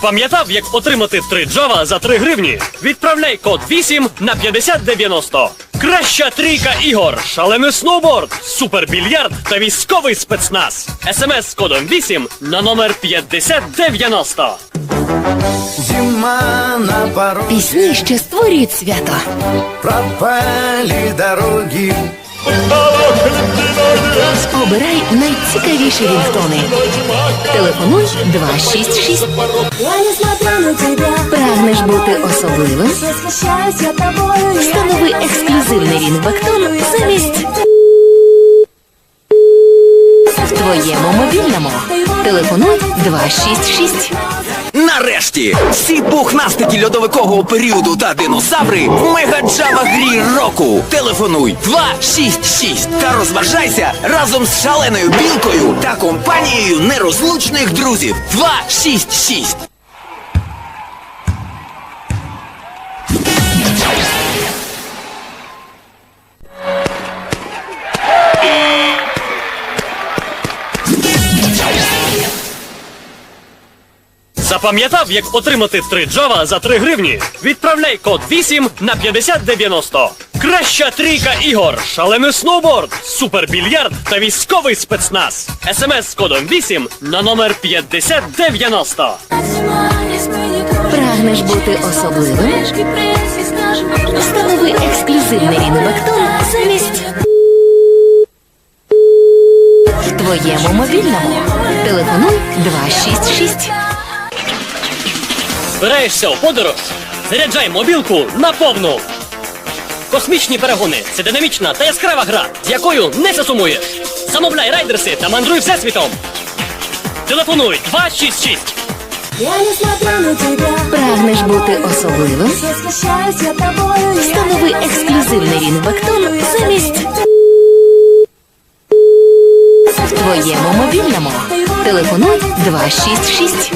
Запам'ятав, як отримати 3 джава за 3 гривні? Відправляй код 8 на 5090. Краща трійка ігор, шалений сноуборд, супербільярд та військовий спецназ. СМС з кодом 8 на номер 5090. Зима на порог, Пісні, що створюють свято. пропали дороги. Обирай найцікавіші рінгтони. Телефонуй 266. Я несмотря на тебя Прагнеш бути особливим? Встанови ексклюзивний рінгбактон замість в твоєму мобільному. Телефонуй 266. Нарешті всі пухнастики льодовикового періоду та динозаври в мегаджава грі року. Телефонуй 266 та розважайся разом з шаленою білкою та компанією нерозлучних друзів. 266 Запам'ятав, як отримати 3 джава за 3 гривні? Відправляй код 8 на 5090. Краща трійка ігор, шалений сноуборд, супербільярд та військовий спецназ. СМС з кодом 8 на номер 5090. Прагнеш бути особливим? Встанови ексклюзивний рінгбактон замість в твоєму мобільному. Телефонуй 266. Збираєшся у подорож? Заряджай мобілку на повну. Космічні перегони це динамічна та яскрава гра, з якою не засумуєш. Замовляй райдерси та мандруй всесвітом. Телефонуй 266. Я несмотря на тебя Прагнеш бути особливим? Восхищаюсь я тобою Встанови ексклюзивний рінгбактон замість в твоєму мобільному. Телефонуй 266.